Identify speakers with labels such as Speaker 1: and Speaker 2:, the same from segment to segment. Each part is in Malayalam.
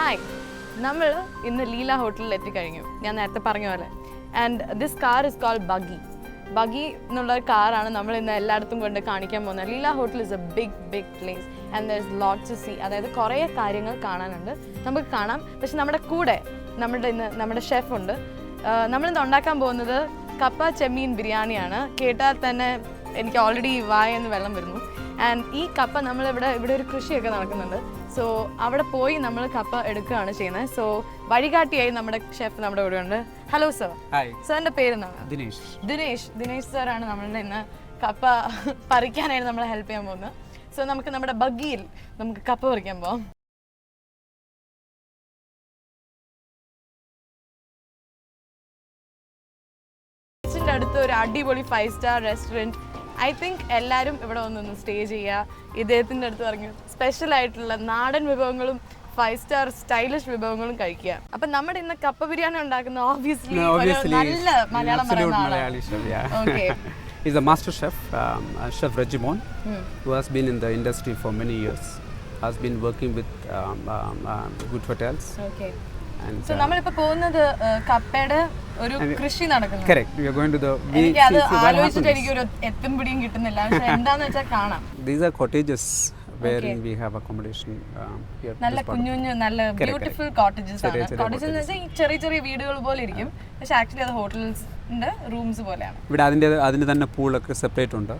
Speaker 1: ഹായ് നമ്മൾ ഇന്ന് ലീല ഹോട്ടലിൽ എത്തിക്കഴിഞ്ഞു. ഞാൻ നേരത്തെ പറഞ്ഞ പോലെ. And this car is called buggy buggy എന്നുള്ള കാറാണ് നമ്മൾ ഇന്ന് എല്ലായിടത്തും കൊണ്ട് കാണിക്കാൻ പോകുന്നത്. Leela hotel is a big big place and there is lot to see അതായത് കുറേ കാര്യങ്ങൾ കാണാനുണ്ട്. നമുക്ക് കാണാം. പക്ഷെ നമ്മുടെ കൂടെ നമ്മുടെ ഇന്ന് നമ്മുടെ ഷെഫ് ഉണ്ട്. ആഹ് നമ്മളിന്ന് ഉണ്ടാക്കാൻ പോകുന്നത് കപ്പ ചെമ്മീൻ ബിരിയാണിയാണ്. കേട്ടാൽ തന്നെ എനിക്ക് ഓൾറെഡി വായെന്ന് വെള്ളം വരുന്നു. ആൻഡ് ഈ കപ്പ നമ്മളിവിടെ ഇവിടെ ഒരു കൃഷിയൊക്കെ നടക്കുന്നുണ്ട്. സോ അവിടെ പോയി നമ്മൾ കപ്പ എടുക്കുകയാണ് ചെയ്യുന്നത്. സോ വഴികാട്ടിയായി നമ്മുടെ ഷെഫ് നമ്മുടെ കൂടെ ഉണ്ട്. ഹലോ സർ
Speaker 2: സാറിന്റെ
Speaker 1: പേര് പേരെന്താണ്?
Speaker 2: ദിനേഷ്.
Speaker 1: ദിനേഷ്. ദിനേഷ് സാറാണ് നമ്മളുടെ ഇന്ന് കപ്പ പറിക്കാനായിട്ട് നമ്മളെ ഹെൽപ്പ് ചെയ്യാൻ പോകുന്നത്. സോ നമുക്ക് നമ്മുടെ ബഗ്ഗിയിൽ നമുക്ക് കപ്പ പറിക്കാൻ പോവാം. അടുത്ത് ഒരു അടിപൊളി five star restaurant I think എല്ലാവരും ഇവിടെ വന്നൊന്ന് സ്റ്റേ ചെയ്യുക. ഇദ്ദേഹത്തിന്റെ അടുത്ത് പറഞ്ഞു സ്പെഷ്യൽ ആയിട്ടുള്ള നാടൻ വിഭവങ്ങളും ഫൈവ് സ്റ്റാർ സ്റ്റൈലിഷ് വിഭവങ്ങളും കഴിക്കുക. അപ്പൊ നമ്മുടെ ഇന്ന് കപ്പ ബിരിയാണി ഉണ്ടാക്കുന്ന obviously Malayalam
Speaker 2: He's a master chef, um, uh, Chef Regimon, mm. who has been in the industry for many years, has been working with um, um, uh,
Speaker 1: so
Speaker 2: uh,
Speaker 1: നമ്മളിപ്പോ പോകുന്നത് കപ്പയുടെ ഒരു കൃഷി നടക്കുന്നു
Speaker 2: correct, we are going to the. We, wherein have accommodation um, here.
Speaker 1: നല്ല കുഞ്ഞു കുഞ്ഞു നല്ല ബ്യൂട്ടിഫുൾ കോട്ടേജസ് ആണ്. കോട്ടേജ് എന്ന് വെച്ചാൽ ചെറിയ ചെറിയ വീടുകൾ പോലെ ഇരിക്കും. പക്ഷെ ആക്ച്വലി അത് ഹോട്ടൽസിന്റെ റൂംസ് പോലെയാണ്.
Speaker 2: ഇവിടെ അതിന്റെ അതിന് തന്നെ പൂളൊക്കെ സെപ്പറേറ്റ് ഉണ്ട്.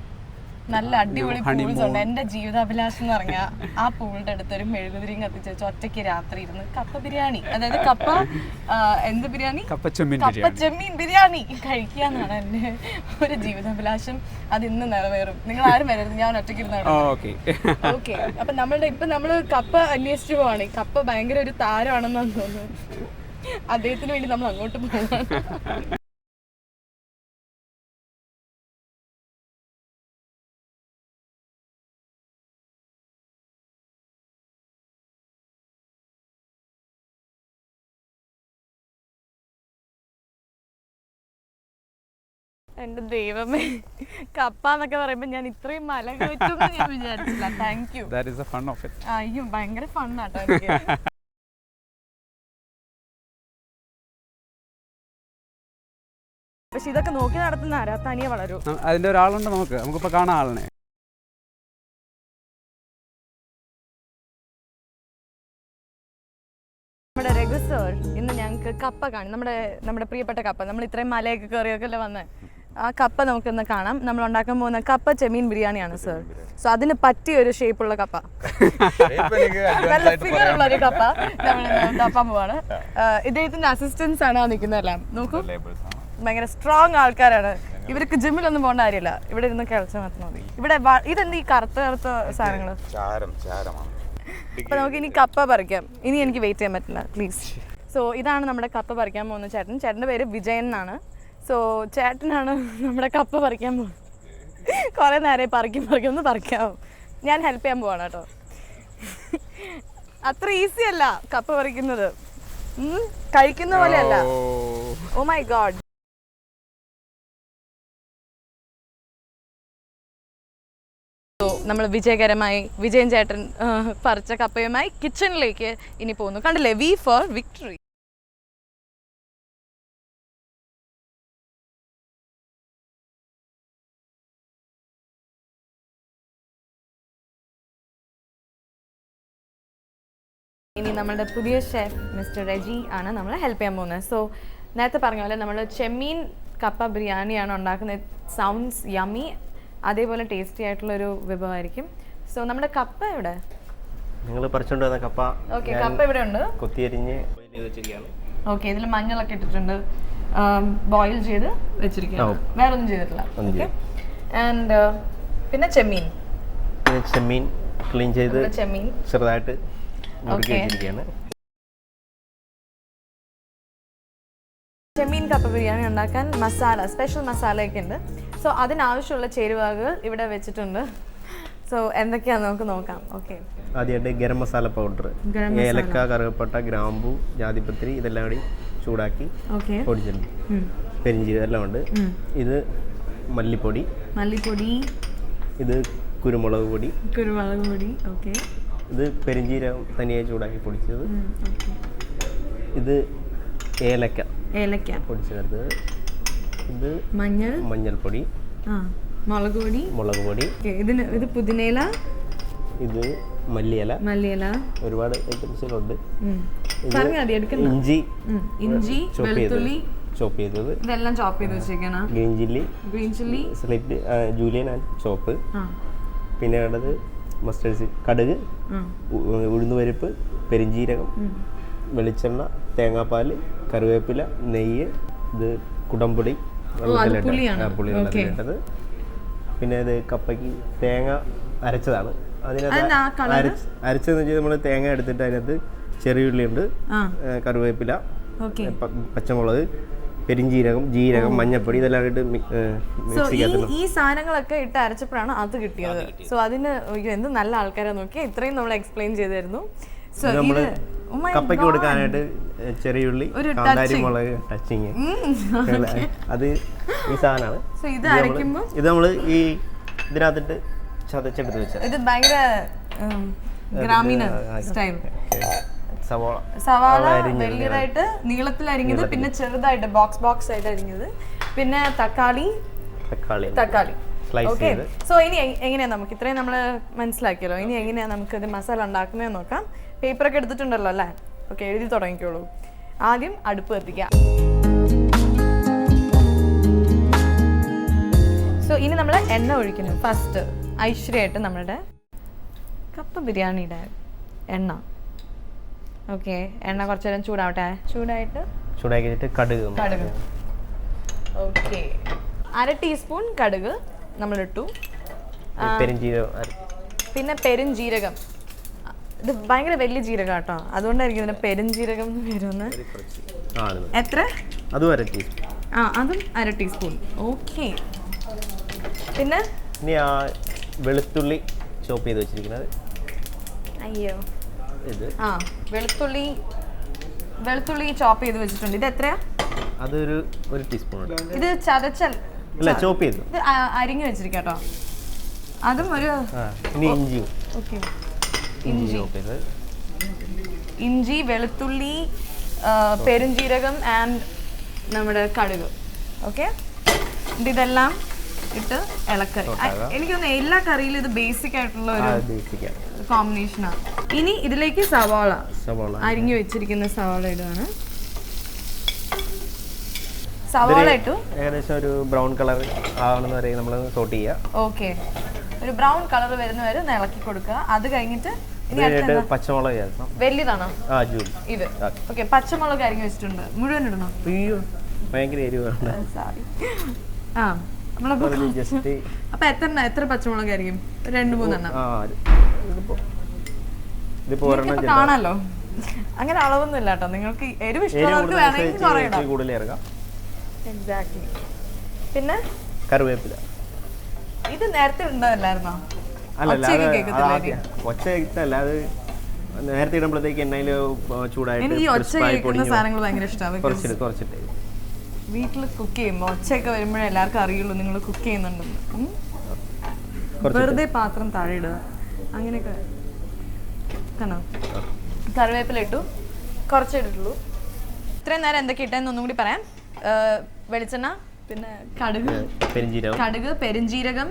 Speaker 1: നല്ല അടിപൊളി. പൂൾസ് ഉണ്ട്. എന്റെ ജീവിതാഭിലാഷം എന്ന് പറഞ്ഞാൽ ആ പൂളിന്റെ അടുത്ത് ഒരു മെഴുകുതിരിയും കത്തിച്ച് വെച്ച് ഒറ്റയ്ക്ക് രാത്രി ഇരുന്ന് കപ്പ ബിരിയാണി. അതായത് കപ്പ എന്ത് ബിരിയാണി?
Speaker 2: കപ്പച്ചെമ്മീൻ
Speaker 1: കപ്പ
Speaker 2: ബിരിയാണി.
Speaker 1: ചെമ്മീൻ ബിരിയാണി. കഴിക്കുക എന്നാണ് എന്റെ ഒരു ജീവിതാഭിലാഷം. അത് ഇന്ന് നിറവേറും. നിങ്ങൾ ആരും വരരുത്. ഞാൻ ഒറ്റയ്ക്ക് ഇരുന്നാണ്
Speaker 2: ഓക്കെ
Speaker 1: ഓക്കെ അപ്പൊ നമ്മളുടെ ഇപ്പൊ നമ്മൾ കപ്പ അന്വേഷിച്ചു പോവാണ്. കപ്പ ഭയങ്കര ഒരു താരമാണെന്നാണ് തോന്നുന്നത്. അദ്ദേഹത്തിന് വേണ്ടി നമ്മൾ അങ്ങോട്ട് പോവാണ്. എന്റെ ദൈവമേ. കപ്പ എന്നൊക്കെ പറയുമ്പോ ഞാൻ ഇത്രയും മല കയറ്റും ഞാൻ വിചാരിച്ചില്ല. Thank you
Speaker 2: that is a fun of it
Speaker 1: അയ്യോ ഭയങ്കര ഫണ്ണാട്ടോ എനിക്ക്. പക്ഷെ ഇതൊക്കെ നോക്കി നടത്തുന്ന ആരാ? തനിയെ വളരും.
Speaker 2: അതിന്റെ ഒരാളുണ്ട് നമുക്ക്. നമുക്കിപ്പോ കാണാം ആളിനെ.
Speaker 1: നമ്മുടെ രഘു സർ ഇന്ന് ഞങ്ങൾക്ക് കപ്പ കാണും നമ്മുടെ നമ്മുടെ പ്രിയപ്പെട്ട കപ്പ. നമ്മൾ ഇത്രയും മലയൊക്കെ കയറിയൊക്കെ അല്ലേ വന്ന്? ആ കപ്പ നമുക്കിന്ന് കാണാം. നമ്മൾ ഉണ്ടാക്കാൻ പോകുന്ന കപ്പ ചെമീൻ ബിരിയാണിയാണ് സർ സോ അതിന് പറ്റിയ ഒരു ഷേപ്പുള്ള കപ്പ. നല്ല ഫിഗർ ഉള്ള ഒരു കപ്പ നമ്മൾ ഉണ്ടാക്കാൻ പോവാണ്. ഇദ്ദേഹത്തിന്റെ അസിസ്റ്റൻസ് ആണ് നിൽക്കുന്നതെല്ലാം. നോക്കൂ. ഭയങ്കര സ്ട്രോങ് ആൾക്കാരാണ്. ഇവർക്ക് ജിമ്മിലൊന്നും പോകേണ്ട കാര്യമില്ല. ഇവിടെ ഇരുന്ന് കളിച്ചാൽ മാത്രം മതി. ഇവിടെ ഇതെന്ത് ഈ കറുത്ത കറുത്ത സാധനങ്ങൾ അപ്പൊ നമുക്ക് ഇനി കപ്പ പറിക്കാം. ഇനി എനിക്ക് വെയിറ്റ് ചെയ്യാൻ പറ്റില്ല പ്ലീസ് സോ ഇതാണ് നമ്മുടെ കപ്പ പറിക്കാൻ പോകുന്ന ചേട്ടൻ. ചേട്ടന്റെ പേര് വിജയൻ എന്നാണ്. സോ ചേട്ടനാണ് നമ്മുടെ കപ്പ പറിക്കാൻ പോകുന്നത് കുറേ നേരെ പറിക്കും പറിക്കും ഒന്ന് പറിക്കാവും. ഞാൻ ഹെൽപ്പ് ചെയ്യാൻ പോവാണ് കേട്ടോ. അത്ര ഈസി അല്ല കപ്പ പറിക്കുന്നത്. കഴിക്കുന്ന പോലെയല്ല. ഓ. മൈ ഗോഡ് നമ്മൾ വിജയകരമായി വിജയൻ ചേട്ടൻ പറിച്ച കപ്പയുമായി കിച്ചണിലേക്ക് ഇനി പോകുന്നു. കണ്ടില്ലേ? വി ഫോർ വിക്ടറി ഇനി നമ്മുടെ പുതിയ ഷെഫ് മിസ്റ്റർ റെജി ആണ് നമ്മൾ ഹെൽപ്പ് ചെയ്യാൻ പോകുന്നത്. സോ നേരത്തെ പറഞ്ഞ പോലെ നമ്മൾ ചെമ്മീൻ കപ്പ ബിരിയാണിയാണ് ഉണ്ടാക്കുന്നത്. സൗണ്ട്സ് യമ്മി അതേപോലെ ടേസ്റ്റി ആയിട്ടുള്ളൊരു വിഭവമായിരിക്കും. സോ നമ്മുടെ കപ്പ എവിടെ?
Speaker 3: നിങ്ങൾ പറിച്ചുകൊണ്ട് വന്ന കപ്പ
Speaker 1: ഓക്കെ കപ്പ ഇവിടെ ഉണ്ട്.
Speaker 3: കൊത്തിയരിഞ്ഞ്
Speaker 1: ഓക്കെ ഇതിൽ മഞ്ഞളൊക്കെ ഇട്ടിട്ടുണ്ട്. ബോയിൽ ചെയ്ത് വെച്ചിരിക്കുകയാണ്. വേറെ ഒന്നും ചെയ്തിട്ടില്ല ഓക്കെ ആൻഡ് പിന്നെ ചെമ്മീൻ.
Speaker 3: ചെമ്മീൻ ക്ലീൻ ചെയ്ത്
Speaker 1: ചെമ്മീൻ.
Speaker 3: ചെറുതായിട്ട് വെച്ചിരിക്കുകയാണ്.
Speaker 1: ചെമ്മീൻ കപ്പ ബിരിയാണി ഉണ്ടാക്കാൻ മസാല സ്പെഷ്യൽ മസാലയൊക്കെ ഉണ്ട്. സോ അതിനാവശ്യമുള്ള ചേരുവകൾ ഇവിടെ വെച്ചിട്ടുണ്ട്. സോ എന്തൊക്കെയാന്ന് നമുക്ക് നോക്കാം. ഓക്കെ
Speaker 3: ആദ്യമായിട്ട് ഗരം മസാല പൗഡർ ഏലക്ക കറുകപ്പട്ട ഗ്രാമ്പു ജാതിപത്രി ഇതെല്ലാം കൂടി ചൂടാക്കി പൊടിച്ചിട്ടുണ്ട്. പെരിഞ്ചീരകം എല്ലാം ഉണ്ട്. ഇത് മല്ലിപ്പൊടി.
Speaker 1: മല്ലിപ്പൊടി.
Speaker 3: ഇത് കുരുമുളക് പൊടി.
Speaker 1: കുരുമുളക് പൊടി. ഓക്കെ
Speaker 3: ഇത് പെരിഞ്ചീരകം തനിയെ ചൂടാക്കി പൊടിച്ചത്. ഇത് ഏലക്ക
Speaker 1: ഏലക്ക.
Speaker 3: പൊടിച്ചത് ഇത്
Speaker 1: മഞ്ഞൾ.
Speaker 3: മഞ്ഞൾപ്പൊടി.
Speaker 1: മുളക് പൊടി.
Speaker 3: മുളക് പൊടി.
Speaker 1: ഇതിന് ഇത് പുതിനയില.
Speaker 3: ഇത് മല്ലിയില.
Speaker 1: മല്ലിയില.
Speaker 3: ഒരുപാട് ഐറ്റംസുകളുണ്ട്. ഇഞ്ചി.
Speaker 1: ഇഞ്ചി വെളുത്തുള്ളി.
Speaker 3: ചോപ്പ് ചെയ്തത്.
Speaker 1: ഇതെല്ലാം ചോപ്പ് ചെയ്ത് വെച്ചേക്കണം.
Speaker 3: Green chilli.
Speaker 1: Green chilli.
Speaker 3: Slit julienne and chop. പിന്നെ വേണ്ടത് മസ്റ്റേഡ് സീഡ് കടുക് ഉഴുന്നുപരിപ്പ് പെരിഞ്ചീരകം വെളിച്ചെണ്ണ തേങ്ങാപ്പാൽ കറിവേപ്പില നെയ്യ് ഇത്. ആ, പുളി
Speaker 1: Okay.
Speaker 3: പിന്നെ ഇത് കപ്പയ്ക്ക് തേങ്ങ അരച്ചതാണ്. അതിനകത്ത് അരച്ചതെന്ന് വെച്ചാൽ നമ്മൾ തേങ്ങ എടുത്തിട്ട് അതിനകത്ത് ചെറിയുള്ളിയുണ്ട് കറിവേപ്പില പച്ചമുളക് പെരിഞ്ചീരകം ജീരകം മഞ്ഞപ്പൊടി ഇതെല്ലാം ഇട്ട്
Speaker 1: സോ ഈ ഈ സാധനങ്ങളൊക്കെ ഇട്ട് അരച്ചപ്പോഴാണ് അത് കിട്ടിയത്. സോ അതിന് എന്ത് നല്ല ആൾക്കാരെ നോക്കി ഇത്രയും നമ്മൾ എക്സ്പ്ലെയിൻ ചെയ്തായിരുന്നു. സോ
Speaker 3: ഇത്
Speaker 1: oh
Speaker 3: കപ്പയ്ക്ക് കൊടുക്കാനായിട്ട് ചെറിയുള്ളി കാന്താരി മുളക് ടച്ചിങ്. അത് ഈ സാധനമാണ്.
Speaker 1: സോ ഇത്
Speaker 3: ഇത്
Speaker 1: അരയ്ക്കുമ്പോൾ
Speaker 3: ഇത് നമ്മൾ ഈ ഇതിനകത്തിട്ട് ചതച്ചെടുത്ത് വെച്ചത്
Speaker 1: ഇത് ഭയങ്കര ഗ്രാമീണ സ്റ്റൈൽ
Speaker 3: സവോള.
Speaker 1: സവാള വലിയതായിട്ട് നീളത്തിൽ അരിഞ്ഞത് പിന്നെ ചെറുതായിട്ട് ബോക്സ് ബോക്സ് ആയിട്ട് അരിഞ്ഞത്. പിന്നെ തക്കാളി.
Speaker 3: തക്കാളി.
Speaker 1: തക്കാളി. ഓക്കെ സോ ഇനി എങ്ങനെയാ നമുക്ക്? ഇത്രയും നമ്മൾ മനസ്സിലാക്കിയല്ലോ. ഇനി എങ്ങനെയാ നമുക്ക് ഇത് മസാല ഉണ്ടാക്കുന്നതെന്ന് നോക്കാം. പേപ്പർ ഒക്കെ എടുത്തിട്ടുണ്ടല്ലോ അല്ലേ? ഓക്കെ എഴുതി തുടങ്ങിക്കോളൂ. ആദ്യം അടുപ്പ് കത്തിക്കാം. സോ ഇനി നമ്മൾ എണ്ണ ഒഴിക്കുന്നു. ഫസ്റ്റ് ഐശ്വര്യമായിട്ട് നമ്മുടെ കപ്പ ബിരിയാണിയുടെ എണ്ണ. ഓക്കെ എണ്ണ കുറച്ചേരം ചൂടാവട്ടെ. ചൂടായിട്ട്?
Speaker 3: ചൂടാക്കി കടുക്
Speaker 1: കടുക്. ഓക്കെ. അര ടീസ്പൂൺ കടുക് നമ്മളിട്ടു.
Speaker 3: ഇട്ടു
Speaker 1: പിന്നെ പെരുംജീരകം. ഇത് ഭയങ്കര വലിയ ജീരകം കേട്ടോ അതുകൊണ്ടായിരിക്കും ഇതിന് പെരുംജീരകം
Speaker 3: ആ
Speaker 1: എത്ര?
Speaker 3: അതും അര ടീസ്പൂൺ.
Speaker 1: ആ അതും അര ടീസ്പൂൺ. ഓക്കെ. പിന്നെ?
Speaker 3: ഇനി ആ വെളുത്തുള്ളി ചോപ്പ് ചെയ്ത് വെച്ചിരിക്കുന്നത്.
Speaker 1: അയ്യോ.
Speaker 3: ഇത്.
Speaker 1: ആ വെളുത്തുള്ളി വെളുത്തുള്ളി ചോപ്പ് ചെയ്ത് വെച്ചിട്ടുണ്ട്. ഇത് എത്രയാ?
Speaker 3: അതൊരു ഒരു ടീസ്പൂൺ
Speaker 1: ഇത് ചതച്ചൽ.
Speaker 3: അല്ല ചോപ്പ് ചെയ്തു.
Speaker 1: ഇത് അരിഞ്ഞു വെച്ചിരിക്കട്ടോ. അതും ഒരു
Speaker 3: ഇനി ഇഞ്ചിയും.
Speaker 1: ഓക്കെ.
Speaker 3: ഇഞ്ചി.
Speaker 1: ഇഞ്ചി വെളുത്തുള്ളി പെരുംജീരകം ആൻഡ് നമ്മുടെ കടുക്. ഓക്കെ? ഇതെല്ലാം ഇട്ട് ഇളക്കറി
Speaker 3: എനിക്കൊന്ന്
Speaker 1: എനിക്ക് തോന്നുന്നു എല്ലാ കറിയിലും ഇത് ബേസിക് ആയിട്ടുള്ള ഒരു
Speaker 3: കോമ്പിനേഷൻ
Speaker 1: ആണ്. ഇനി ഇതിലേക്ക് സവാള.
Speaker 3: സവാള.
Speaker 1: അരിഞ്ഞു വെച്ചിരിക്കുന്ന സവാള ഇടുകയാണ് സവാള ഇട്ടു.
Speaker 3: ഏകദേശം ഒരു ബ്രൗൺ കളർ ആവണമെന്ന് വരെ നമ്മൾ സോട്ട് ചെയ്യുക
Speaker 1: ഓക്കെ. ഒരു ബ്രൗൺ കളർ വരുന്ന വരെ ഇളക്കി കൊടുക്കുക. അത് കഴിഞ്ഞിട്ട്?
Speaker 3: പച്ചമുളക്
Speaker 1: വലിയതാണോ ഇത്. ഓക്കെ പച്ചമുളക് അരിഞ്ഞു വെച്ചിട്ടുണ്ട്. മുഴുവൻ ഇടണം?
Speaker 3: അയ്യോ ഭയങ്കര എരിവ് വേണ്ട
Speaker 1: സോറി ആ. അപ്പൊ എത്ര എത്ര പച്ചമുളക് ആയിരിക്കും? രണ്ട് മൂന്നെണ്ണം. കാണാലോ? അങ്ങനെ അളവൊന്നും ഇല്ല കേട്ടോ. നിങ്ങൾക്ക് എരിവ് ഇഷ്ടമുള്ളവർക്ക് വേണമെങ്കിൽ കുറയണം എക്സാക്ട്ലി പിന്നെ?
Speaker 3: കറിവേപ്പില.
Speaker 1: ഇത് നേരത്തെ ഉണ്ടാവില്ലായിരുന്നോ ഒച്ചയൊക്കെ
Speaker 3: അത് നേരത്തെ ഇടുമ്പോഴത്തേക്ക് എണ്ണയിൽ ചൂടായിട്ട്
Speaker 1: എനിക്ക് ഈ ഒച്ച കേൾക്കുന്ന സാധനങ്ങൾ ഭയങ്കര ഇഷ്ടമാണ്
Speaker 3: കുറച്ചിട്ട് കുറച്ചിട്ട്.
Speaker 1: വീട്ടിൽ കുക്ക് ചെയ്യുമ്പോൾ ഒച്ചയൊക്കെ വരുമ്പോഴേ എല്ലാവർക്കും അറിയുള്ളൂ നിങ്ങൾ കുക്ക് ചെയ്യുന്നുണ്ടെന്ന്? വെറുതെ പാത്രം താഴെ ഇടുക. അങ്ങനെയൊക്കെ കണോ കറിവേപ്പില ഇട്ടു. കുറച്ചേ ഇട്ടിട്ടുള്ളൂ. ഇത്രയും നേരം എന്തൊക്കെ ഇട്ടെന്ന് ഒന്നും കൂടി പറയാം. വെളിച്ചെണ്ണ പിന്നെ കടുക് കടുക് പെരുംജീരകം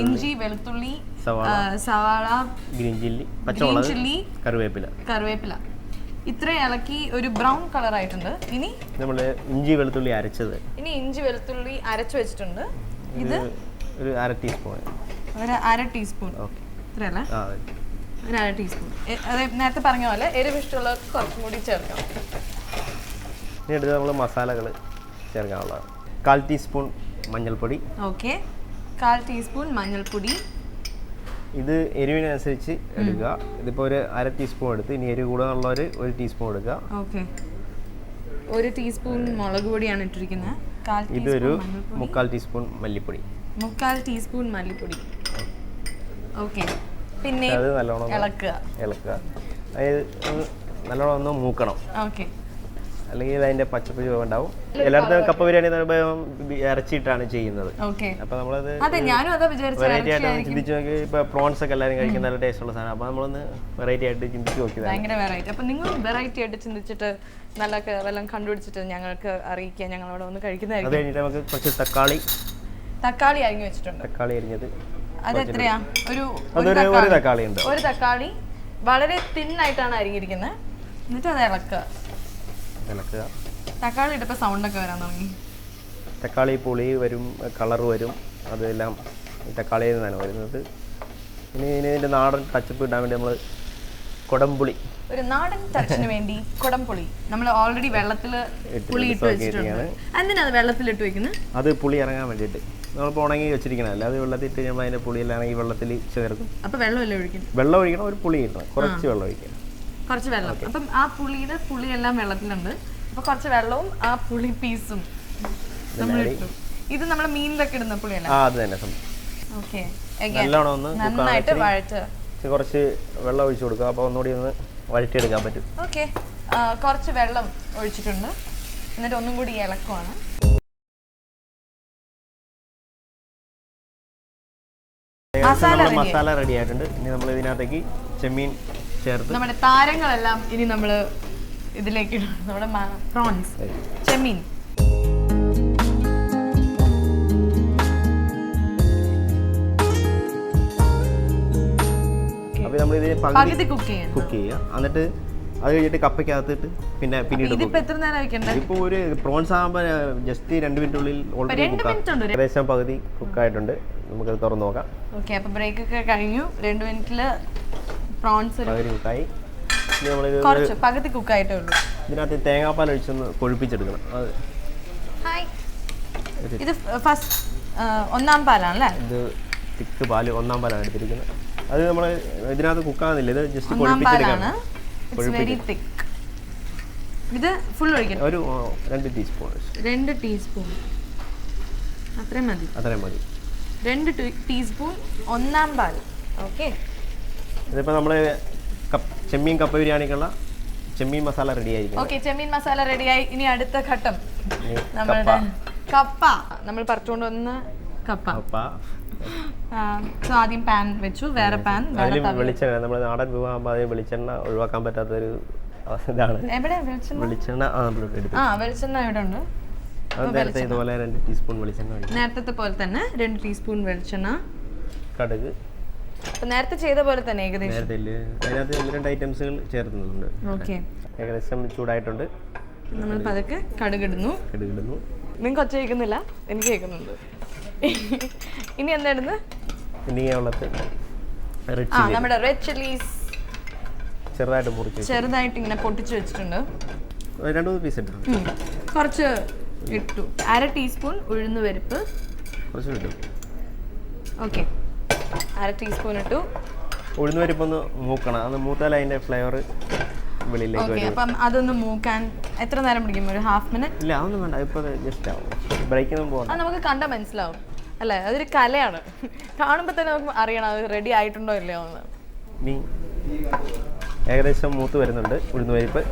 Speaker 3: ഇഞ്ചി വെളുത്തുള്ളി സവാള ഗ്രീൻ ചില്ലി
Speaker 1: ചില്ലി
Speaker 3: കറിവേപ്പില.
Speaker 1: കറിവേപ്പില. ഇത്രയും ഇളക്കി ഒരു ബ്രൗൺ കളർ ആയിട്ടുണ്ട്. ഇനി
Speaker 3: നമ്മൾ ഇഞ്ചി വെളുത്തുള്ളി അരച്ചത്.
Speaker 1: ഇനി ഇഞ്ചി വെളുത്തുള്ളി അരച്ചു വെച്ചിട്ടുണ്ട്. ഇത്
Speaker 3: ഒരു അര ടീസ്പൂൺ.
Speaker 1: ഒരു അര ടീസ്പൂൺ.
Speaker 3: ഓക്കെ.
Speaker 1: ഇത്രയല്ല ഒരു അര ടീസ്പൂൺ. അതെ നേരത്തെ പറഞ്ഞ പോലെ എരിവ് ഇഷ്ടമുള്ളവർക്ക് കുറച്ചും കൂടി ചേർക്കാം.
Speaker 3: ഇനി എടുത്ത് നമ്മൾ മസാലകൾ ചേർക്കാനുള്ളതാണ്. കാൽ ടീസ്പൂൺ മഞ്ഞൾപ്പൊടി.
Speaker 1: ഓക്കെ. കാൽ ടീസ്പൂൺ മഞ്ഞൾപ്പൊടി.
Speaker 3: ഇത് എരിവിനനുസരിച്ച് എടുക്കുക. ഇതിപ്പോ ഒരു അര ടീസ്പൂൺ എടുത്ത്. ഇനി എരിവ് കൂടുതലുള്ളവർ ഒരു ടീസ്പൂൺ എടുക്കുക.
Speaker 1: ഓക്കെ. ഒരു ടീസ്പൂൺ മുളക് പൊടിയാണ് ഇട്ടിരിക്കുന്നത്.
Speaker 3: ഇതൊരു മുക്കാൽ ടീസ്പൂൺ മല്ലിപ്പൊടി.
Speaker 1: മുക്കാൽ ടീസ്പൂൺ മല്ലിപ്പൊടി. ഓക്കെ. പിന്നെ
Speaker 3: അത് നല്ലോണം
Speaker 1: ഇളക്കുക.
Speaker 3: ഇളക്കുക. അതായത് നല്ലോണം ഒന്ന് മൂക്കണം.
Speaker 1: ഓക്കെ.
Speaker 3: അല്ലെങ്കിൽ അതിന്റെ പച്ചപ്പ് ചുവണ്ടാവും എല്ലായിടത്തും കപ്പ ബിരിയാണി ഇറച്ചിയിട്ടാണ് ചെയ്യുന്നത്. അപ്പൊ നമ്മളത്
Speaker 1: അതെ അതാ
Speaker 3: വെറൈറ്റി ആയിട്ട് ചിന്തിച്ചു നോക്കി. ഇപ്പൊ പ്രോൺസ് ഒക്കെ എല്ലാവരും കഴിക്കുന്ന നല്ല ടേസ്റ്റ് ഉള്ള സാധനം. അപ്പൊ നമ്മളൊന്ന് വെറൈറ്റി ആയിട്ട് ചിന്തിച്ചു നോക്കിയത്
Speaker 1: ഭയങ്കര വെറൈറ്റി അപ്പൊ നിങ്ങൾ വെറൈറ്റി ആയിട്ട് ചിന്തിച്ചിട്ട് നല്ല വല്ലതും കണ്ടുപിടിച്ചിട്ട് ഞങ്ങൾക്ക് അറിയിക്കുക. ഞങ്ങൾ അവിടെ ഒന്ന്
Speaker 3: അത്
Speaker 1: കഴിക്കുന്നതായിരിക്കും.
Speaker 3: കഴിഞ്ഞിട്ട് നമുക്ക് കുറച്ച് തക്കാളി.
Speaker 1: തക്കാളി അരിഞ്ഞു വെച്ചിട്ടുണ്ട്.
Speaker 3: തക്കാളി അരിഞ്ഞത്
Speaker 1: അത് എത്രയാ? ഒരു ഒരു. തക്കാളി.
Speaker 3: ഉണ്ട്.
Speaker 1: ഒരു തക്കാളി. വളരെ തിന്നായിട്ടാണ് അരിഞ്ഞിരിക്കുന്നത്. എന്നിട്ട് അത് ഇളക്കുക.
Speaker 3: ഇളക്കുക
Speaker 1: തക്കാളി ഇട്ടപ്പോൾ സൗണ്ട് ഒക്കെ വരാൻ തുടങ്ങി.
Speaker 3: തക്കാളി പുളി വരും കളർ വരും. അതെല്ലാം തക്കാളിയിൽ നിന്നാണ് വരുന്നത്. ഇനി ഇതിന്റെ നാടൻ ടച്ചപ്പ് ഇടാൻ വേണ്ടി നമ്മൾ കുടംപുളി.
Speaker 1: ഒരു നാടൻ ടച്ചിന് വേണ്ടി കുടംപുളി. നമ്മൾ ഓൾറെഡി വെള്ളത്തിൽ പുളി ഇട്ട് വെച്ചിട്ടുണ്ട്. എന്തിനാ അത് വെള്ളത്തിലിട്ട് വെക്കുന്നത്?
Speaker 3: അത് പുളി ഇറങ്ങാൻ വേണ്ടിയിട്ട്. നമ്മളിപ്പോൾ ഉണങ്ങി വെച്ചിരിക്കണം അല്ലാതെ വെള്ളത്തിൽ ഇട്ട് നമ്മൾ അതിന്റെ പുളിയെല്ലാം ഈ വെള്ളത്തിൽ ചേർക്കും.
Speaker 1: വെള്ളം എല്ലാം ഒഴിക്കണം
Speaker 3: വെള്ളം ഒഴിക്കണം ഒരു പുളി ഇടണം കുറച്ച് വെള്ളം ഒഴിക്കണം.
Speaker 1: കുറച്ച് വെള്ളം. അപ്പം ആ പുളിയുടെ പുളി എല്ലാം വെള്ളത്തിലുണ്ട്. അപ്പൊ കുറച്ച് വെള്ളവും ആ പുളി പീസും നമ്മൾ ഇട്ടു. ഇത് നമ്മുടെ മീനിലൊക്കെ ഇടുന്ന പുളിയല്ല?
Speaker 3: ആ അത് തന്നെ.
Speaker 1: ഓക്കെ.
Speaker 3: നല്ലോണം ഒന്ന്
Speaker 1: നന്നായിട്ട്
Speaker 3: ഇച്ചിരി-
Speaker 1: വഴറ്റ്.
Speaker 3: കുറച്ച് വെള്ളം ഒഴിച്ച് കൊടുക്കുക. അപ്പോൾ ഒന്നുകൂടി ഒന്ന് വഴറ്റിയെടുക്കാൻ പറ്റും.
Speaker 1: ഓക്കെ. കുറച്ച് വെള്ളം ഒഴിച്ചിട്ടുണ്ട്. എന്നിട്ട് ഒന്നും കൂടി ഇളക്കുവാണ്. മസാല
Speaker 3: റെഡി ആയിട്ടുണ്ട്. ഇനി നമ്മൾ ഇതിനകത്തേക്ക് ചെമ്മീൻ ചേർത്ത്.
Speaker 1: നമ്മുടെ താരങ്ങളെല്ലാം ഇനി നമ്മൾ ഇതിലേക്ക് ഇടും. നമ്മുടെ പ്രോൺസ് ചെമ്മീൻ.
Speaker 3: അപ്പോൾ നമ്മൾ ഇത് പകുതി
Speaker 1: കുക്ക്
Speaker 3: കുക്ക് ചെയ്യുക എന്നിട്ട് അത് കഴിഞ്ഞിട്ട് കപ്പയ്ക്കകത്തിട്ട് പിന്നെ പിന്നീട് ഇപ്പോൾ ഒരു പ്രോൺസ് ആകുമ്പോൾ ജസ്റ്റ് രണ്ട് മിനിറ്റുള്ളിൽ ഓൾറെഡി
Speaker 1: ഒരു-
Speaker 3: ഏകദേശം പകുതി കുക്കായിട്ടുണ്ട് നമുക്കത് തുറന്നു നോക്കാം.
Speaker 1: ഓക്കെ അപ്പോൾ ബ്രേക്ക് ഒക്കെ കഴിഞ്ഞു. രണ്ട് മിനിറ്റിൽ പ്രോൺസ് ഒരു
Speaker 3: പകുതി കുക്കായി ഇനി നമ്മളിത്
Speaker 1: കുറച്ച് പകുതി കുക്ക് ആയിട്ടേ ഉള്ളൂ.
Speaker 3: ഇതിനകത്ത് തേങ്ങാപ്പാൽ ഒഴിച്ചൊന്ന് കൊഴുപ്പിച്ചെടുക്കണം. അത്
Speaker 1: ഹായ് ഇത് ഫസ്റ്റ് ഒന്നാം പാലാണല്ലേ?
Speaker 3: ഇത് തിക്ക് പാൽ ഒന്നാം പാലാണ് എടുത്തിരിക്കുന്നത്. അത് നമ്മൾ ഇതിനകത്ത് കുക്കാകുന്നില്ല ഇത് ജസ്റ്റ് കൊഴുപ്പിച്ചെടുക്കണം.
Speaker 1: ഇറ്റ്സ് വെരി തിക്ക് ഇത് ഫുൾ ഒഴിക്കണം
Speaker 3: ഒരു രണ്ട് ടീസ്പൂൺ
Speaker 1: രണ്ട് ടീസ്പൂൺ അത്രയും മതി.
Speaker 3: അത്രയും മതി.
Speaker 1: രണ്ട് ടീസ്പൂൺ ഒന്നാം പാൽ ഓക്കെ
Speaker 3: ഇതിപ്പോൾ നമ്മൾ ചെമ്മീൻ കപ്പ ബിരിയാണിക്കുള്ള ചെമ്മീൻ മസാല റെഡി ആയിരിക്കും
Speaker 1: ഓക്കെ ചെമ്മീൻ മസാല റെഡിയായി. ഇനി അടുത്ത ഘട്ടം.
Speaker 3: നമ്മുടെ
Speaker 1: നമ്മളുടെ കപ്പ. നമ്മൾ പറിച്ചുകൊണ്ട് വന്ന കപ്പ.
Speaker 3: കപ്പ
Speaker 1: സോ ആദ്യം പാൻ വെച്ചു. വേറെ പാൻ
Speaker 3: വെളിച്ചെണ്ണ നമ്മൾ നാടൻ വിവാഹം അതിൽ വെളിച്ചെണ്ണ ഒഴിവാക്കാൻ പറ്റാത്ത ഒരു
Speaker 1: ഇതാണ് വെളിച്ചെണ്ണ?
Speaker 3: ആ
Speaker 1: വെളിച്ചെണ്ണ ഇവിടെ ഉണ്ട്.
Speaker 3: നേരത്തെ ഇതുപോലെ രണ്ട് ടീസ്പൂൺ വെളിച്ചെണ്ണ
Speaker 1: നേരത്തെ പോലെ തന്നെ രണ്ട് ടീസ്പൂൺ വെളിച്ചെണ്ണ.
Speaker 3: കടുക്.
Speaker 1: നേരത്തെ ചെയ്ത പോലെ തന്നെ ഏകദേശം.
Speaker 3: നേരത്തെ ഇല്ല? അതിനകത്ത് ഒന്ന് രണ്ട് ഐറ്റംസുകൾ ചേർക്കുന്നുണ്ട്.
Speaker 1: ഓക്കെ.
Speaker 3: ഏകദേശം ചൂടായിട്ടുണ്ട്.
Speaker 1: നമ്മൾ പതുക്കെ കടുകിടുന്നു.
Speaker 3: കടുകിടുന്നു.
Speaker 1: നിങ്ങൾക്ക് ഒച്ച കേൾക്കുന്നില്ല? എനിക്ക് കേൾക്കുന്നുണ്ട്. ഇനി എന്തായിരുന്നു
Speaker 3: ഇനി ഉള്ളത്
Speaker 1: ആ നമ്മുടെ റെഡ് ചില്ലീസ്
Speaker 3: ചെറുതായിട്ട് മുറിച്ച്
Speaker 1: ചെറുതായിട്ട് ഇങ്ങനെ പൊട്ടിച്ച് വെച്ചിട്ടുണ്ട്.
Speaker 3: രണ്ട് മൂന്ന് പീസ് ഇട്ടു
Speaker 1: ഉം. കുറച്ച് ഇട്ടു. അര ടീസ്പൂൺ ഉഴുന്ന് പരിപ്പ്
Speaker 3: കുറച്ച് ഇട്ടു.
Speaker 1: ഓക്കെ. അര ടീസ്പൂൺ ഇട്ടു.
Speaker 3: ഉഴുന്ന് പരിപ്പൊന്ന് മൂക്കണം. അത് മൂത്താൽ അതിന്റെ ഫ്ലേവർ വെളിയിലേക്ക്
Speaker 1: ഓക്കെ
Speaker 3: വരും.
Speaker 1: അപ്പം അതൊന്ന് മൂക്കാൻ എത്ര നേരം പിടിക്കും? ഒരു ഹാഫ് മിനിറ്റ്
Speaker 3: ഇല്ല അതൊന്നും വേണ്ട. ഇപ്പോ ജസ്റ്റ് ആവും. ബ്രേക്കിനും പോകണം
Speaker 1: അത് നമുക്ക് കണ്ടാൽ മനസ്സിലാവും. അല്ലേ? അതൊരു കലയാണ്. കാണുമ്പോൾ തന്നെ നമുക്ക് അറിയണം അത് റെഡി ആയിട്ടുണ്ടോ ഇല്ലയോ എന്ന്.
Speaker 3: ഇനി ഏകദേശം മൂത്ത് വരുന്നുണ്ട്. ഉഴുന്ന് പരിപ്പ്.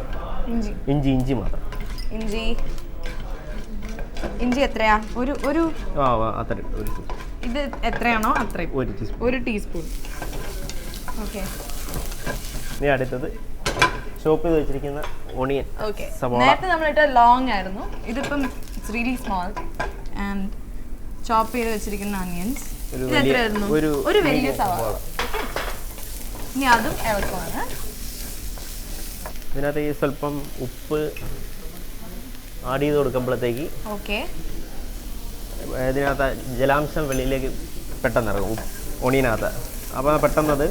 Speaker 1: ഇഞ്ചി.
Speaker 3: ഇഞ്ചി ഇഞ്ചി മാത്രം.
Speaker 1: ഇഞ്ചി. ഇഞ്ചി എത്രയാ? ഒരു ഒരു
Speaker 3: ആ ആ, അത്ര ഒരു.
Speaker 1: ഇത് എത്രയാണോ അത്രയും.
Speaker 3: ഒരു ടീസ്പൂൺ
Speaker 1: ഒരു ടീസ്പൂൺ ഓക്കെ
Speaker 3: ഇനി അടുത്തത് ചോപ്പ് ചെയ്ത് വെച്ചിരിക്കുന്ന ഓണിയൻ
Speaker 1: ഓക്കെ
Speaker 3: സവാള.
Speaker 1: നേരത്തെ നമ്മളിട്ട ലോങ് ആയിരുന്നു. ഇതിപ്പം it's really small and chop ചെയ്ത് വെച്ചിരിക്കുന്ന ഓണിയൻസ്
Speaker 3: ഒരു
Speaker 1: ഇത് എത്രയായിരുന്നു?
Speaker 3: ഒരു
Speaker 1: വലിയ സവാള. ഇനി അതും ഇളക്കുവാണ്.
Speaker 3: ഇതിനകത്ത് ഈ സ്വല്പം ഉപ്പ് ആഡ് ചെയ്ത് കൊടുക്കുമ്പോഴത്തേക്ക്
Speaker 1: ഓക്കെ
Speaker 3: ഇതിനകത്ത് ജലാംശം വെളിയിലേക്ക് പെട്ടെന്ന് ഇറങ്ങും. ഉപ്പ് അപ്പോൾ പെട്ടെന്ന് അത്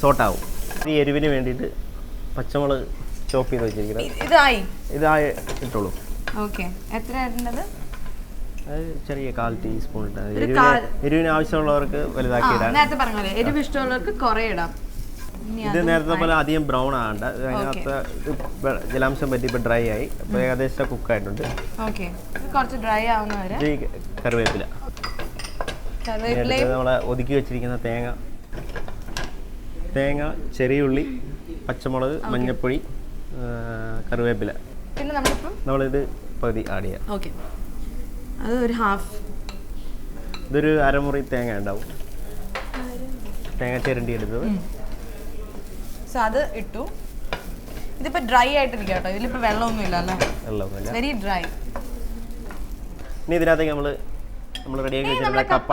Speaker 3: സോട്ടാവും. ഈ എരിവിന് വേണ്ടിയിട്ട് പച്ചമുളക് ചോപ്പ് ചെയ്ത് വെച്ചിരിക്കുന്നത്.
Speaker 1: ഇതായി?
Speaker 3: ഇതായി ഇട്ടോളൂ
Speaker 1: ഓക്കെ. എത്ര
Speaker 3: ചെറിയ കാൽ ടീസ്പൂൺ ഇട്ടാൽ എരിവിന് ആവശ്യമുള്ളവർക്ക് വലുതാക്കി ഇടാം.
Speaker 1: നേരത്തെ പറഞ്ഞ പോലെ എരിവ് ഇഷ്ടമുള്ളവർക്ക് കുറേ ഇടാം.
Speaker 3: ഇത് നേരത്തെ പോലെ അധികം ബ്രൗൺ ആകണ്ട അതിനകത്ത് ജലാംശം പറ്റി ഇപ്പൊ ഡ്രൈ ആയി അപ്പോൾ ഏകദേശം കുക്ക്
Speaker 1: ആയിട്ടുണ്ട്. കുറച്ച് ഡ്രൈ ആവുന്ന വരെ
Speaker 3: ഇത് ഈ കറിവേപ്പില. നമ്മളെ ഒതുക്കി വെച്ചിരിക്കുന്ന തേങ്ങ. തേങ്ങ ചെറിയ ഉള്ളി പച്ചമുളക് മഞ്ഞപ്പൊടി കറിവേപ്പില.
Speaker 1: പിന്നെ
Speaker 3: നമ്മളിത് പകുതി ആഡ് ചെയ്യാം.
Speaker 1: ഓക്കെ അത് ഒരു ഹാഫ്
Speaker 3: ഇതൊരു അരമുറി തേങ്ങ ഉണ്ടാവും. തേങ്ങ ചിരണ്ടി എടുത്തത്
Speaker 1: സോ അത് ഇട്ടു. ഇതിപ്പോ ഡ്രൈ ആയിട്ടിരിക്കുക കേട്ടോ. ഇതിലിപ്പോ വെള്ളമൊന്നും ഇല്ല അല്ലേ
Speaker 3: വെള്ളമൊന്നുമില്ല.
Speaker 1: വെരി ഡ്രൈ
Speaker 3: ഇനി ഇതിനകത്തേക്ക് നമ്മൾ നമ്മൾ റെഡിയാക്കി വെച്ചിട്ടുള്ള കപ്പ
Speaker 1: കപ്പ.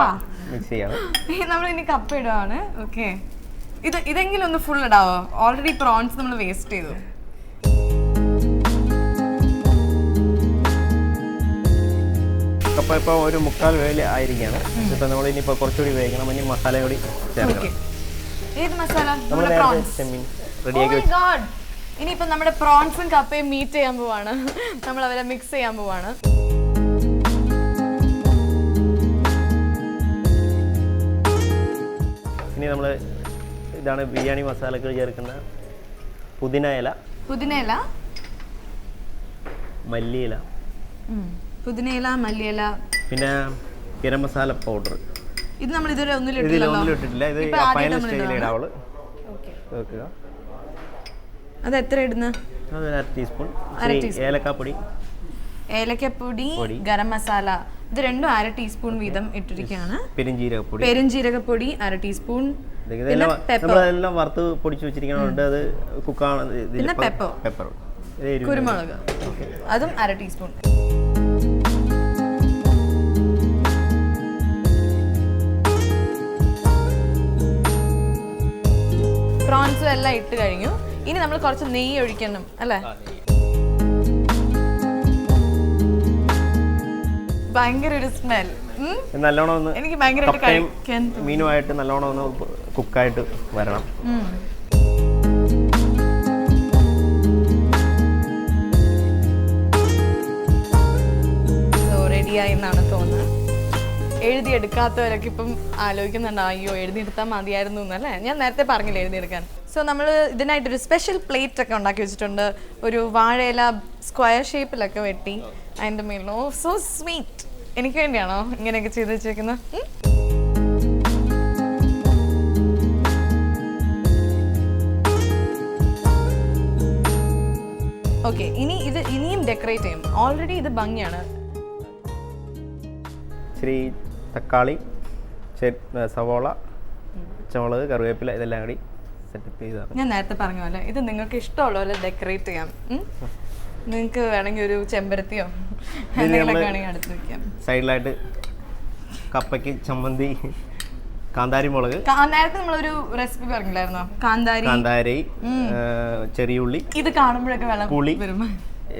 Speaker 3: മിക്സ് ചെയ്യണം.
Speaker 1: നമ്മൾ ഇനി കപ്പ ഇടുവാണ്. ഓക്കെ ഇത് ഇതെങ്കിലും ഒന്ന് ഫുൾ ഇടാവോ? ഓൾറെഡി പ്രോൺസ് നമ്മൾ വേസ്റ്റ് ചെയ്തു.
Speaker 3: കപ്പ ഇപ്പോൾ ഒരു മുക്കാൽ വേല ആയിരിക്കുകയാണ് ഇപ്പം നമ്മൾ ഇനിയിപ്പോൾ കുറച്ചുകൂടി വേവിക്കണം. ഇനി മസാല കൂടി ചേർക്കണം.
Speaker 1: ഏത് മസാല? നമ്മുടെ പ്രോൺസ് Oh
Speaker 3: വെച്ച്.
Speaker 1: God. നമ്മുടെ പ്രോൺസും കപ്പയും മീറ്റ് ചെയ്യാൻ പോവാണ്. നമ്മൾ അവരെ മിക്സ് ചെയ്യാൻ പോവാണ്.
Speaker 3: ഇനി നമ്മൾ ഇതാണ് ബിരിയാണി മസാലകൾ ചേർക്കുന്ന പുതിന ഇല.
Speaker 1: പുതിനയില
Speaker 3: മല്ലിയില
Speaker 1: പുതിനയില മല്ലിയില
Speaker 3: പിന്നെ ഗരം മസാല പൗഡർ
Speaker 1: ഇത് നമ്മൾ ഇതുവരെ ഒന്നും
Speaker 3: ഇതിൽ ഒന്നും ഇട്ടിട്ടില്ല. ഇത് ഫൈനൽ സ്റ്റേജിൽ
Speaker 1: ഇടുവാണ്. Okay
Speaker 3: okay.
Speaker 1: അത് എത്ര ഇടുന്ന?
Speaker 3: അത് അര ടീസ്പൂൺ. ഏലക്കാപ്പൊടി.
Speaker 1: ഏലക്കപ്പൊടി ഗരം മസാല. ഇത് രണ്ടും അര ടീസ്പൂൺ വീതം ഇട്ടിരിക്കുകയാണ്.
Speaker 3: പെരുംജീരകപ്പൊടി
Speaker 1: പെരുംജീരകപ്പൊടി അര ടീസ്പൂൺ.
Speaker 3: നമ്മളെല്ലാം വറുത്ത് പൊടിച്ചു വെച്ചിരിക്കണോണ്ട് അത് കുക്കാണ്. പെപ്പർ
Speaker 1: കുരുമുളക്. അതും അര ടീസ്പൂൺ പ്രോൺസും എല്ലാം ഇട്ട് കഴിഞ്ഞു. ഇനി നമ്മൾ കുറച്ച് നെയ്യ് ഒഴിക്കണം അല്ലേ? ഭയങ്കര ഒരു സ്മെൽ
Speaker 3: നല്ലോണം
Speaker 1: എനിക്ക് ഭയങ്കരമായിട്ട് തോന്നി.
Speaker 3: മീനുമായിട്ട് നല്ലോണം ഒന്ന് കുക്കായിട്ട് വരണം.
Speaker 1: എഴുതിയെടുക്കാത്തവരൊക്കെ ഇപ്പം ആലോചിക്കുന്നുണ്ട് അയ്യോ എഴുതിയെടുത്താൽ മതിയായിരുന്നു എന്നല്ലേ ഞാൻ നേരത്തെ പറഞ്ഞില്ല എഴുതിയെടുക്കാൻ? സോ നമ്മൾ ഇതിനായിട്ടൊരു സ്പെഷ്യൽ പ്ലേറ്റ് ഒക്കെ ഉണ്ടാക്കി വെച്ചിട്ടുണ്ട്. ഒരു വാഴയില സ്ക്വയർ ഷേപ്പിലൊക്കെ വെട്ടി അതിന്റെ മേലിൽ ഓ സോ സ്വീറ്റ് എനിക്ക് വേണ്ടിയാണോ ഇങ്ങനെയൊക്കെ ചെയ്ത് വെച്ചിരിക്കുന്നത്? ഓക്കെ ഇനി ഇത് ഇനിയും ഡെക്കറേറ്റ് ചെയ്യും. ഓൾറെഡി ഇത് ഭംഗിയാണ്.
Speaker 3: ഇച്ചിരി തക്കാളി സവോള പച്ചമുളക് കറിവേപ്പില ഇതെല്ലാം കൂടി സെറ്റപ്പ് ചെയ്താണ്
Speaker 1: ഞാൻ നേരത്തെ പറഞ്ഞ പോലെ ഇത് നിങ്ങൾക്ക് ഇഷ്ടമുള്ള പോലെ ഡെക്കറേറ്റ് ചെയ്യാം നിങ്ങൾക്ക് വേണമെങ്കിൽ ഒരു ചെമ്പരത്തിയോ
Speaker 3: സൈഡിലായിട്ട് കപ്പയ്ക്ക് ചമ്മന്തി കാന്താരി മുളക്.
Speaker 1: നേരത്തെ നമ്മളൊരു റെസിപ്പി പറഞ്ഞില്ലായിരുന്നോ? കാന്താരി.
Speaker 3: കാന്താരി ചെറിയുള്ളി.
Speaker 1: ഇത് കാണുമ്പോഴൊക്കെ വെള്ളം
Speaker 3: പുളി.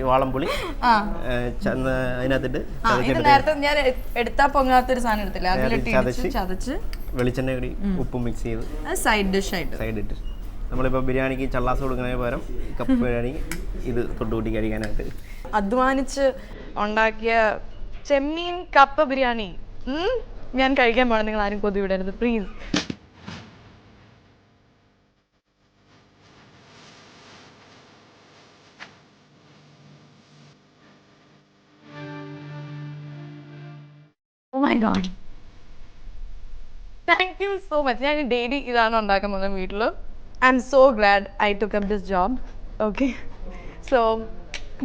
Speaker 3: വാളംപുളി. അതിനകത്തിട്ട്
Speaker 1: ഇത് നേരത്തെ ഞാൻ എടുത്താ പൊങ്ങാത്തൊരു സാധനം എടുത്തില്ല? അതിലിട്ട് ഇടിച്ച്
Speaker 3: ചതച്ച്. വെളിച്ചെണ്ണ കൂടി ഉപ്പും മിക്സ് ചെയ്ത്
Speaker 1: അത് സൈഡ് ഡിഷ് ആയിട്ട്.
Speaker 3: സൈഡ് ഇട്ട് നമ്മളിപ്പോൾ ബിരിയാണിക്ക് ചള്ളാസ് കൊടുക്കുന്നതിന് പകരം കപ്പ് ബിരിയാണി ഇത് തൊട്ടുകൂട്ടി കഴിക്കാനായിട്ട്.
Speaker 1: അധ്വാനിച്ച് ഉണ്ടാക്കിയ ചെമ്മീൻ കപ്പ ബിരിയാണി. ഞാൻ കഴിക്കാൻ പോകണം നിങ്ങൾ ആരും കൊതി വിടരുത്. Please my God thank you so much ഞാൻ ഡെയിലി ഇതാണ് ഉണ്ടാക്കാൻ പോകുന്നത് വീട്ടിൽ I am so glad I took up this job okay so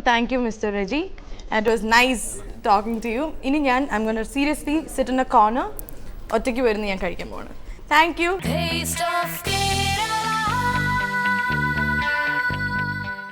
Speaker 1: thank you mister Reji it was nice talking to you ഇനി ഞാൻ I am gonna seriously sit in a corner ഒറ്റയ്ക്ക് വരുന്ന ഞാൻ കഴിക്കാൻ പോവാണ്. Thank you.